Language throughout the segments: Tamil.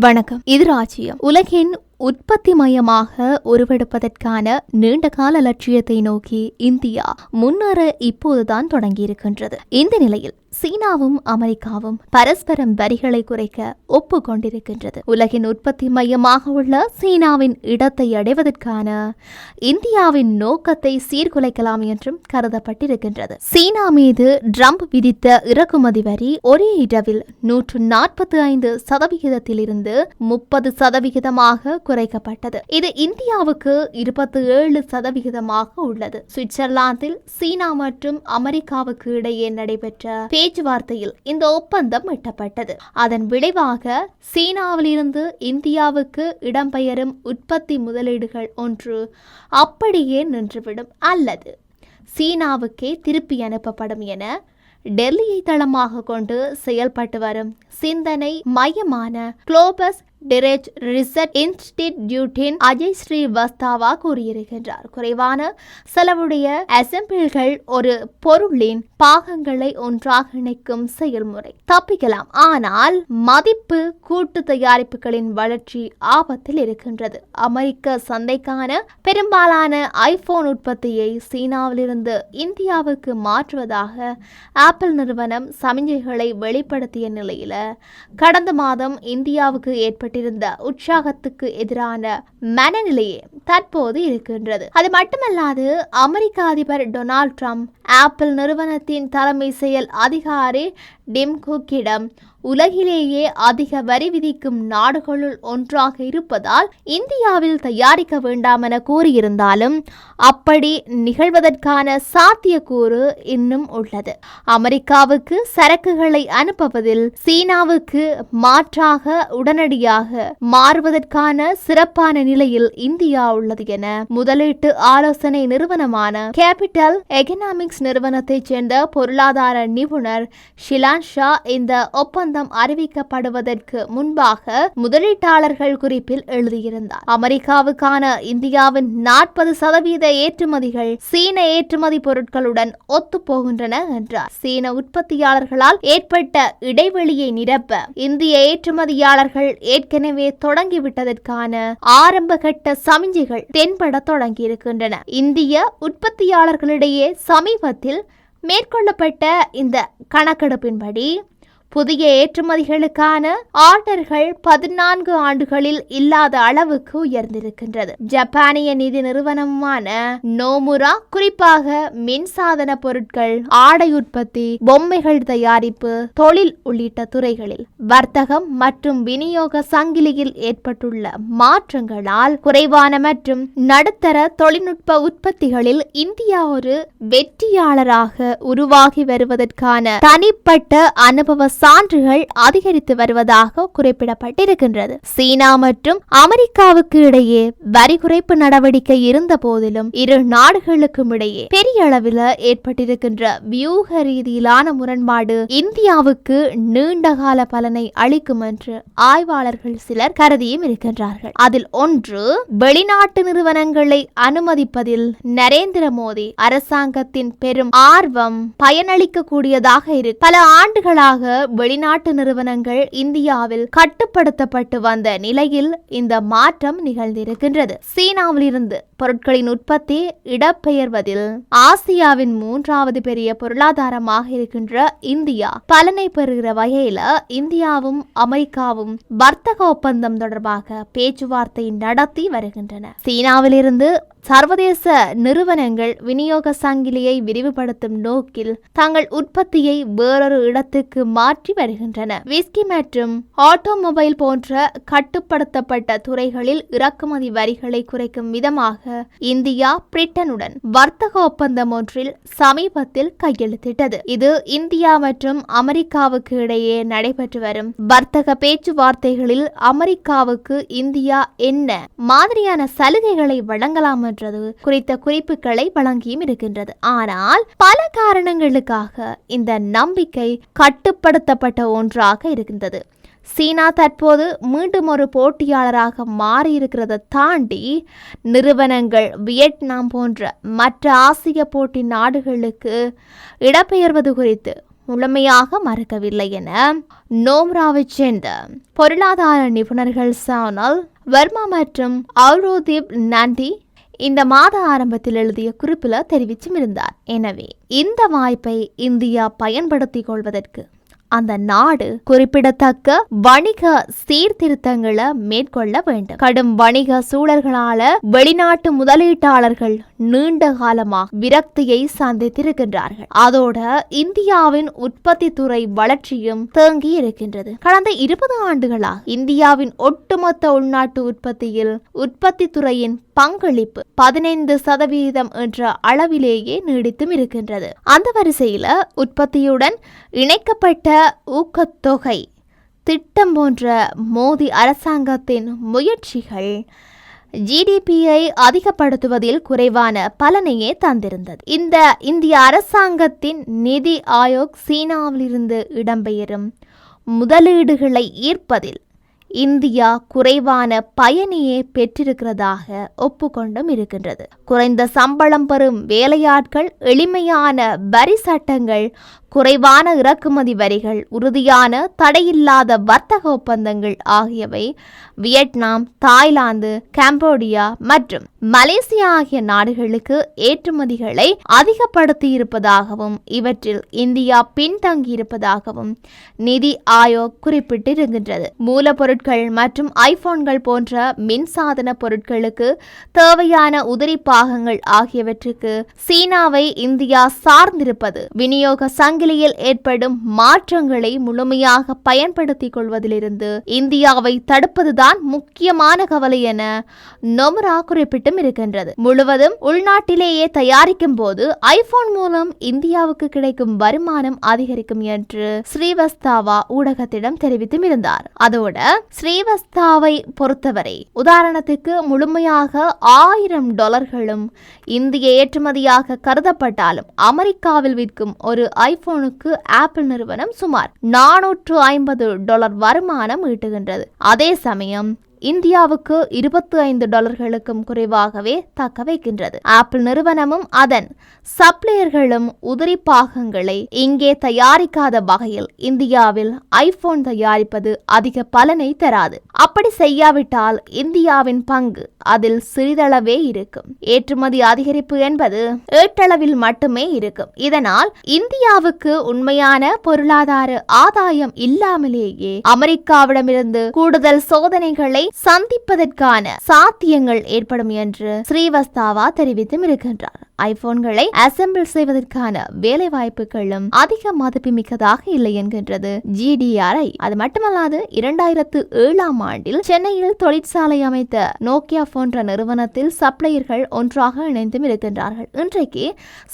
வணக்கம். இது ராஜ்யம். உலகின் உற்பத்தி மையமாக உருவெடுப்பதற்கான நீண்டகால லட்சியத்தை நோக்கி இந்தியா முன்னேற இப்போதுதான் தொடங்கியிருக்கின்றது. இந்த நிலையில் சீனாவும் அமெரிக்காவும் பரஸ்பரம் வரிகளை குறைக்க ஒப்புக்கொண்டிருக்கின்றது. உலகின் உற்பத்தி மையமாக உள்ள சீனாவின் இடத்தை அடைவதற்கான இந்தியாவின் நோக்கத்தை சீர்குலைக்கலாம் என்றும் கருதப்பட்டிருக்கின்றது. சீனா மீது ட்ரம்ப் விதித்த இறக்குமதி வரி ஒரே இரவில் நூற்று நாற்பத்தி ஐந்து சதவிகிதத்திலிருந்து முப்பது சதவிகிதமாக குறைக்கப்பட்டது. இது இந்தியாவுக்கு இருபத்தி ஏழு சதவிகிதமாக உள்ளது. சுவிட்சர்லாந்தில் சீனா மற்றும் அமெரிக்காவுக்கு இடையே நடைபெற்ற பேச்சுவார்த்தையில் இந்த ஒப்பந்தம் எட்டப்பட்டது. அதன் விளைவாக சீனாவிலிருந்து இந்தியாவுக்கு இடம்பெயரும் உற்பத்தி முதலீடுகள் ஒன்று அப்படியே நின்றுவிடும் அல்லது சீனாவுக்கே திருப்பி அனுப்பப்படும் என டெல்லியை தளமாக கொண்டு செயல்பட்டு வரும் சிந்தனை மையமான குளோபஸ் டிரெச் ரிசர்ச் இன்ஸ்டிடியூட்டின் அஜய் ஸ்ரீவஸ்தாவா கூறியிருக்கின்றார். குறைவான செலவுடைய அசம்பிள்கள் ஒரு பொருளின் பாகங்களை ஒன்றாக இணைக்கும் செயல்முறை. தப்பிக்கலாம். ஆனால் மதிப்பு கூட்டு தயாரிப்புகளின் வளர்ச்சி ஆபத்தில் இருக்கின்றது. அமெரிக்க சந்தைக்கான பெரும்பாலான ஐபோன் உற்பத்தியை சீனாவிலிருந்து இந்தியாவுக்கு மாற்றுவதாக ஆப்பிள் நிறுவனம் சமிஞ்சைகளை வெளிப்படுத்திய நிலையில கடந்த மாதம் இந்தியாவுக்கு ஏற்பட்ட ஏற்பட்டிருந்த உற்சாகத்துக்கு எதிரான மனநிலையே தற்போது இருக்கின்றது. அது மட்டுமல்லாது அமெரிக்க அதிபர் டொனால்ட் ட்ரம்ப் ஆப்பிள் நிறுவனத்தின் தலைமை செயல் அதிகாரி டிம் குக்கிடம் உலகிலேயே அதிக வரி விதிக்கும் நாடுகளுள் ஒன்றாக இருப்பதால் இந்தியாவில் தயாரிக்க வேண்டாம் என கூறியிருந்தாலும் அப்படி நிகழ்வதற்கான சாத்தியக்கூறு இன்னும் உள்ளது. அமெரிக்காவுக்கு சரக்குகளை அனுப்புவதில் சீனாவுக்கு மாற்றாக உடனடியாக மாறுவதற்கான சிறப்பான நிலையில் இந்தியா உள்ளது என முதலீட்டு ஆலோசனை நிறுவனமான கேபிட்டல் எகனாமிக்ஸ் நிறுவனத்தைச் சேர்ந்த பொருளாதார நிபுணர் ஷிலான் ஷா இந்த ஒப்பந்தம் அறிவிக்கப்படுவதற்கு முன்பாக முதலீட்டாளர்கள் குறிப்பில் எழுதியிருந்தார். அமெரிக்காவுக்கான இந்தியாவின் நாற்பது சதவீத ஏற்றுமதிகள் சீன ஏற்றுமதி பொருட்களுடன் ஒத்துப்போகின்றன என்றார். சீன உற்பத்தியாளர்களால் ஏற்பட்ட இடைவெளியை நிரப்ப இந்திய ஏற்றுமதியாளர்கள் ஏற்கனவே தொடங்கிவிட்டதற்கான ஆரம்பகட்ட சமிஞ்சைகள் தென்பட தொடங்கியிருக்கின்றன. இந்திய உற்பத்தியாளர்களிடையே சமீபத்தில் மேற்கொள்ளப்பட்ட இந்த கணக்கெடுப்பின்படி புதிய ஏற்றுமதிகளுக்கான ஆர்டர்கள் பதினான்கு ஆண்டுகளில் இல்லாத அளவுக்கு உயர்ந்திருக்கின்றது. ஜப்பானிய நிதி நிறுவனமான நோமுரா குறிப்பாக மின்சாதன பொருட்கள் ஆடை உற்பத்தி பொம்மைகள் தயாரிப்பு தொழில் உள்ளிட்ட துறைகளில் வர்த்தகம் மற்றும் விநியோக சங்கிலியில் ஏற்பட்டுள்ள மாற்றங்களால் குறைவான மற்றும் நடுத்தர தொழில்நுட்ப உற்பத்திகளில் இந்தியா ஒரு வெற்றியாளராக உருவாகி வருவதற்கான தனிப்பட்ட அனுபவ சான்றுகள் அதிகரித்து வருவதாக குறிப்பிடப்பட்டிருக்கின்றது. சீனா மற்றும் அமெரிக்காவுக்கு இடையே வரி குறைப்பு நடவடிக்கை இருந்த போதிலும் இரு நாடுகளுக்கும் இடையே பெரிய அளவில் ஏற்பட்டிருக்கின்ற வியூக ரீதியிலான முரண்பாடு இந்தியாவுக்கு நீண்டகால பலனை அளிக்கும் என்று ஆய்வாளர்கள் சிலர் கருதியும் இருக்கின்றார்கள். அதில் ஒன்று வெளிநாட்டு நிறுவனங்களை அனுமதிப்பதில் நரேந்திர மோடி அரசாங்கத்தின் பெரும் ஆர்வம் பயனளிக்க கூடியதாக இருக்கு பல ஆண்டுகளாக வெளிநாட்டு நிறுவனங்கள் இந்தியாவில் கட்டுப்படுத்தப்பட்டு வந்த நிலையில் இந்த மாற்றம் நிகழ்ந்திருக்கின்றது. சீனாவில் இருந்து பொருட்களின் உற்பத்தி இடப்பெயர்வதில் ஆசியாவின் மூன்றாவது பெரிய பொருளாதாரமாக இருக்கின்ற இந்தியா பலனை பெறுகிற வகையில இந்தியாவும் அமெரிக்காவும் வர்த்தக ஒப்பந்தம் தொடர்பாக பேச்சுவார்த்தை நடத்தி வருகின்றன. சீனாவிலிருந்து சர்வதேச நிறுவனங்கள் விநியோக சங்கிலியை விரிவுபடுத்தும் நோக்கில் தங்கள் உற்பத்தியை வேறொரு இடத்துக்கு மாற்றி வருகின்றன. விஸ்கி மற்றும் ஆட்டோமொபைல் போன்ற கட்டுப்படுத்தப்பட்ட துறைகளில் இறக்குமதி வரிகளை குறைக்கும் விதமாக இந்தியா பிரிட்டனுடன் வர்த்தக ஒப்பந்தம் ஒன்றில் சமீபத்தில் கையெழுத்திட்டது. இது இந்தியா மற்றும் அமெரிக்காவுக்கு இடையே நடைபெற்று வரும் வர்த்தக பேச்சுவார்த்தைகளில் அமெரிக்காவுக்கு இந்தியா என்ன மாதிரியான சலுகைகளை வழங்கலாம் என்றது குறித்த குறிப்புகளை வழங்கியும் இருக்கின்றது. ஆனால் பல காரணங்களுக்காக இந்த நம்பிக்கை கட்டுப்படுத்தப்பட்ட ஒன்றாக இருக்கின்றது. சீனா தற்போது மீண்டும் ஒரு போட்டியாளராக மாறியிருக்கிறத தாண்டி நிறுவனங்கள் வியட்நாம் போன்ற மற்ற ஆசிய போட்டி நாடுகளுக்கு இடம்பெயர்வது குறித்து முழுமையாக மறுக்கவில்லை என நோம்ராவைச் சேர்ந்த பொருளாதார நிபுணர்கள் சானல் வர்மா மற்றும் அவுரோதீப் நண்டி இந்த மாத ஆரம்பத்தில் எழுதிய குறிப்பில் தெரிவிச்சும் இருந்தார். எனவே இந்த வாய்ப்பை இந்தியா பயன்படுத்திக் கொள்வதற்கு அந்த நாடு குறிப்பிடத்தக்க வணிக சீர்திருத்தங்களை மேற்கொள்ள வேண்டும். கடும் வணிக சூழல்களால வெளிநாட்டு முதலீட்டாளர்கள் நீண்ட காலமாக விரக்தியை சந்தித்திருக்கின்றார்கள். அதோட இந்தியாவின் உற்பத்தி துறை வளர்ச்சியும் தேங்கி இருக்கின்றது. கடந்த இருபது ஆண்டுகளாக இந்தியாவின் ஒட்டுமொத்த உள்நாட்டு உற்பத்தியில் உற்பத்தி துறையின் பங்களிப்பு பதினைந்து சதவீதம் என்ற அளவிலேயே நீடித்தும் இருக்கின்றது. அந்த வரிசையில் உற்பத்தியுடன் இணைக்கப்பட்ட ஊக்கத்தொகை திட்டம் போன்ற மோடி அரசாங்கத்தின் முயற்சிகள் ஜிடிபியை அதிகப்படுத்துவதில் குறைவான பலனையே தந்திருந்தது. இந்த இந்திய அரசாங்கத்தின் நிதி ஆயோக் சீனாவிலிருந்து இடம்பெயரும் முதலீடுகளை ஈர்ப்பதில் இந்தியா குறைவான பயனையே பெற்றிருக்கிறதாக ஒப்புக்கொண்டும் இருக்கின்றது. குறைந்த சம்பளம் பெறும் வேலையாட்கள் எளிமையான வரி சட்டங்கள் குறைவான இறக்குமதி வரிகள் உறுதியான தடையில்லாத வர்த்தக ஒப்பந்தங்கள் ஆகியவை வியட்நாம் தாய்லாந்து கம்போடியா மற்றும் மலேசியா ஆகிய நாடுகளுக்கு ஏற்றுமதிகளை அதிகப்படுத்தி இருப்பதாகவும் இவற்றில் இந்தியா பின்தங்கியிருப்பதாகவும் நிதி ஆயோக் குறிப்பிட்டிருக்கின்றது. மூலப்பொருட்கள் பொருட்கள் மற்றும் ஐபோன்கள் போன்ற மின்சாதன பொருட்களுக்கு தேவையான உதிரி பாகங்கள் ஆகியவற்றுக்கு சீனாவை இந்தியா சார்ந்திருப்பது. விநியோக சங்கிலியில் ஏற்படும் மாற்றங்களை முழுமையாக பயன்படுத்திக் கொள்வதிலிருந்து இந்தியாவை தடுப்பதுதான் முக்கியமான கவலை என நொமரா குறிப்பிட்டும் இருக்கின்றது. முழுவதும் உள்நாட்டிலேயே தயாரிக்கும் போது ஐபோன் மூலம் இந்தியாவுக்கு கிடைக்கும் வருமானம் அதிகரிக்கும் என்று ஸ்ரீவஸ்தாவா ஊடகத்திடம் தெரிவித்தும் இருந்தார். அதோட ஸ்ரீவஸ்தாவை பொறுத்தவரை உதாரணத்துக்கு முழுமையாக ஆயிரம் டாலர்களும் இந்திய ஏற்றுமதியாக கருதப்பட்டாலும் அமெரிக்காவில் விற்கும் ஒரு ஐபோனுக்கு ஆப்பிள் நிறுவனம் சுமார் நானூற்று ஐம்பது டாலர் வருமானம் ஈட்டுகின்றது. அதே சமயம் இந்தியாவுக்கு இருபத்தி ஐந்து டாலர்களுக்கும் குறைவாகவே தக்க வைக்கின்றது. ஆப்பிள் நிறுவனமும் அதன் சப்ளையர்களும் உதிரி பாகங்களை இங்கே தயாரிக்காத வகையில் இந்தியாவில் ஐபோன் தயாரிப்பது அதிக பலனை தராது. அப்படி செய்யாவிட்டால் இந்தியாவின் பங்கு அதில் சிறிதளவே இருக்கும். ஏற்றுமதி அதிகரிப்பு என்பது ஏட்டளவில் மட்டுமே இருக்கும். இதனால் இந்தியாவுக்கு உண்மையான பொருளாதார ஆதாயம் இல்லாமலேயே அமெரிக்காவிடமிருந்து கூடுதல் சோதனைகளை சந்திப்பதற்கான சாத்தியங்கள் ஏற்படும் என்று ஸ்ரீவஸ்தாவா தெரிவித்தும் இருக்கின்றார். ஐபோன்களை அசெம்பிள் செய்வதற்கான வேலை வாய்ப்புகளும் அதிக மதிப்புமிக்கதாக இல்லை என்கின்றது. ஜிடிஆர்ஐ அது மட்டுமல்லாது இரண்டாயிரத்து ஏழாம் ஆண்டில் சென்னையில் தொழிற்சாலை அமைத்த நோக்கியா போன்ற நிறுவனத்தில் சப்ளையர்கள் ஒன்றாக இணைந்தும் இருக்கின்றார்கள். இன்றைக்கு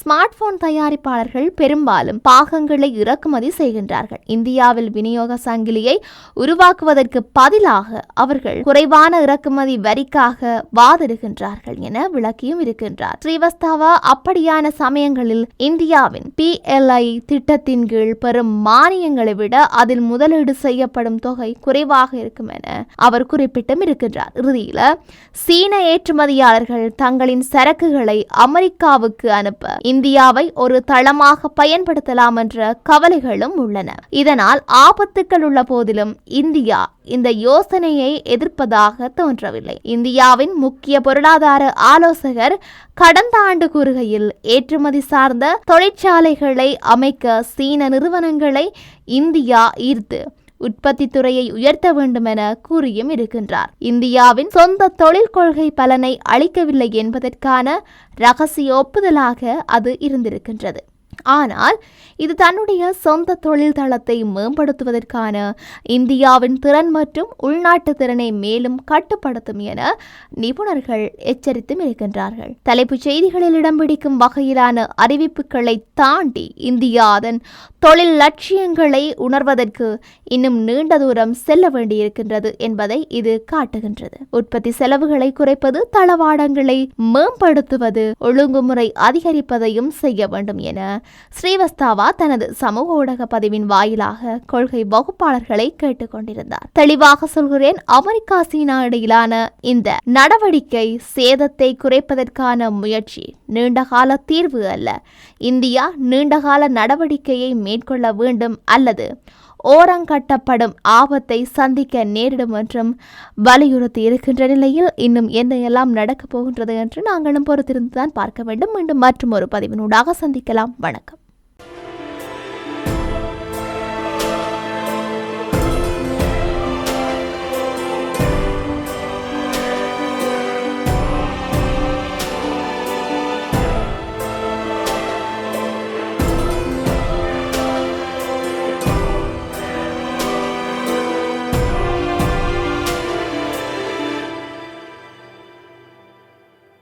ஸ்மார்ட் போன் தயாரிப்பாளர்கள் பெரும்பாலும் பாகங்களை இறக்குமதி செய்கின்றார்கள். இந்தியாவில் விநியோக சங்கிலியை உருவாக்குவதற்கு பதிலாக அவர்கள் குறைவான இறக்குமதி வரிக்காக வாதிடுகின்றார்கள் என விளக்கியும் இருக்கின்றார். ஸ்ரீவஸ்தாவா அப்படியான சமயங்களில் இந்தியாவின் பிஎல்ஐ திட்டத்தின் கீழ் பெறும் மானியங்களை விட அதில் முதலீடு செய்யப்படும் தொகை குறைவாக இருக்கும் என அவர் குறிப்பிட்டும் இருக்கின்றார். இறுதியில சீன ஏற்றுமதியாளர்கள் தங்களின் சரக்குகளை அமெரிக்காவுக்கு அனுப்ப இந்தியாவை ஒரு தளமாக பயன்படுத்தலாம் என்ற கவலைகளும் உள்ளன. இதனால் ஆபத்துக்கள் உள்ள போதிலும் இந்தியா இந்த யோசனையை எதிர்ப்பதாக தோன்றவில்லை. இந்தியாவின் முக்கிய பொருளாதார ஆலோசகர் கடந்த ஆண்டு கூறுகையில் ஏற்றுமதி சார்ந்த தொழிற்சாலைகளை அமைக்க சீன நிறுவனங்களை இந்தியா ஈர்த்து உற்பத்தி துறையை உயர்த்த வேண்டும் என கூறியும் இருக்கின்றார். இந்தியாவின் சொந்த தொழில் கொள்கை பலனை அளிக்கவில்லை என்பதற்கான ரகசிய ஒப்புதலாக அது இருந்திருக்கின்றது. ஆனால் இது தன்னுடைய சொந்த தொழில் தளத்தை மேம்படுத்துவதற்கான இந்தியாவின் திறன் மற்றும் உள்நாட்டு திறனை மேலும் கட்டுப்படுத்தும் என நிபுணர்கள் எச்சரித்தும் இருக்கின்றார்கள். தலைப்புச் செய்திகளில் இடம் பிடிக்கும் வகையிலான அறிவிப்புகளை தாண்டி இந்தியா அதன் தொழில் லட்சியங்களை உணர்வதற்கு இன்னும் நீண்ட தூரம் செல்ல வேண்டியிருக்கின்றது என்பதை இது காட்டுகின்றது. உற்பத்தி செலவுகளை குறைப்பது தளவாடங்களை மேம்படுத்துவது ஒழுங்குமுறை அதிகரிப்பதையும் செய்ய வேண்டும் என ஸ்ரீவஸ்தாவா தனது சமூக ஊடக பதிவின் வாயிலாக கொள்கை வகுப்பாளர்களை கேட்டுக்கொண்டிருந்தார். தெளிவாக சொல்கிறேன் அமெரிக்கா சீனா இடையிலான இந்த நடவடிக்கை சேதத்தை குறைப்பதற்கான முயற்சி நீண்டகால தீர்வு அல்ல. இந்தியா நீண்டகால நடவடிக்கையை மேற்கொள்ள வேண்டும் அல்லது ஓரங்கட்டப்படும் ஆபத்தை சந்திக்க நேரிடும் என்றும் வலியுறுத்தி இருக்கின்ற நிலையில் இன்னும் என்ன எல்லாம் நடக்கப் போகின்றது என்று நாங்களும் பொறுத்திருந்துதான் பார்க்க வேண்டும். மீண்டும் மற்றும் ஒரு பதிவினூடாக சந்திக்கலாம். வணக்கம்.